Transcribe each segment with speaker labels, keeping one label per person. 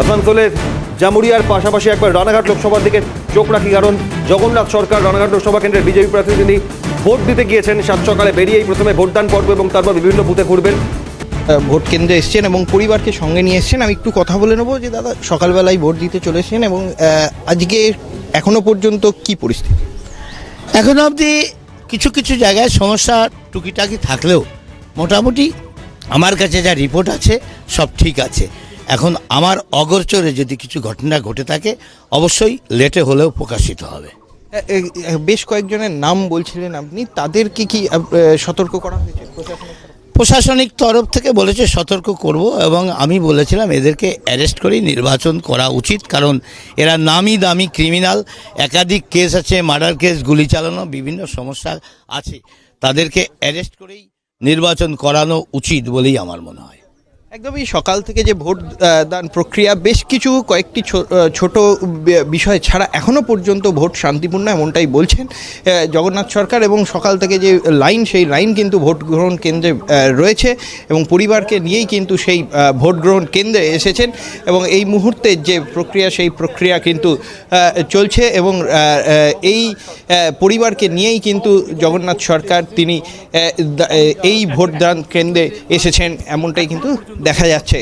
Speaker 1: আসানসোলের জামুরিয়ার পাশাপাশি একবার রানাঘাট লোকসভার দিকে চোখ রাখি কারণ জগন্নাথ সরকার রানাঘাট লোকসভা কেন্দ্রের বিজেপি প্রার্থী তিনি ভোট দিতে গিয়েছেন। সাত সকালে বেরিয়েই প্রথমে ভোটদান পর্ব এবং তারপর বিভিন্ন বুথে ঘুরবেন।
Speaker 2: ভোট কেন্দ্রে এসছেন এবং পরিবারকে সঙ্গে নিয়ে এসছেন। আমি একটু কথা বলে নেব যে দাদা সকালবেলায় ভোট দিতে চলেছেন এবং আজকে এখনও পর্যন্ত কি পরিস্থিতি?
Speaker 3: এখন অবধি কিছু কিছু জায়গায় সমস্যা টুকিটাকি থাকলেও মোটামুটি আমার কাছে যা রিপোর্ট আছে সব ঠিক আছে। এখন আমার অগরচরে যদি কিছু ঘটনা ঘটে থাকে অবশ্যই লেটে হলেও প্রকাশিত হবে।
Speaker 2: বেশ কয়েকজনের নাম বলছিলেন আপনি। তাদেরকে কি সতর্ক করা হয়েছে?
Speaker 3: প্রশাসনিক তরফ থেকে বলেছে সতর্ক করব এবং আমি বলেছিলাম এদেরকে অ্যারেস্ট করেই নির্বাচন করা উচিত কারণ এরা নামি দামি ক্রিমিনাল। একাধিক কেস আছে মার্ডার কেস গুলি চালানো বিভিন্ন সমস্যা আছে। তাদেরকে অ্যারেস্ট করেই নির্বাচন করানো উচিত বলেই আমার মনে হয়।
Speaker 2: একদমই সকাল থেকে যে ভোট দান প্রক্রিয়া, বেশ কিছু কয়েকটি ছোট বিষয় ছাড়া এখনও পর্যন্ত ভোট শান্তিপূর্ণ এমনটাই বলছেন জগন্নাথ সরকার এবং সকাল থেকে যে লাইন, সেই লাইন কিন্তু ভোট গ্রহণ কেন্দ্রে রয়েছে এবং পরিবারকে নিয়েই কিন্তু সেই ভোট গ্রহণ কেন্দ্রে এসেছেন এবং এই মুহূর্তে যে প্রক্রিয়া, সেই প্রক্রিয়া কিন্তু চলছে এবং এই পরিবারকে নিয়েই কিন্তু জগন্নাথ সরকার, তিনি এই ভোটদান কেন্দ্রে এসেছেন এমনটাই কিন্তু দেখা যাচ্ছে।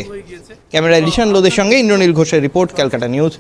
Speaker 2: ক্যামেরা লিশান লোদের সঙ্গে ইন্দ্রনীল ঘোষের রিপোর্ট ক্যালকাটা নিউজ।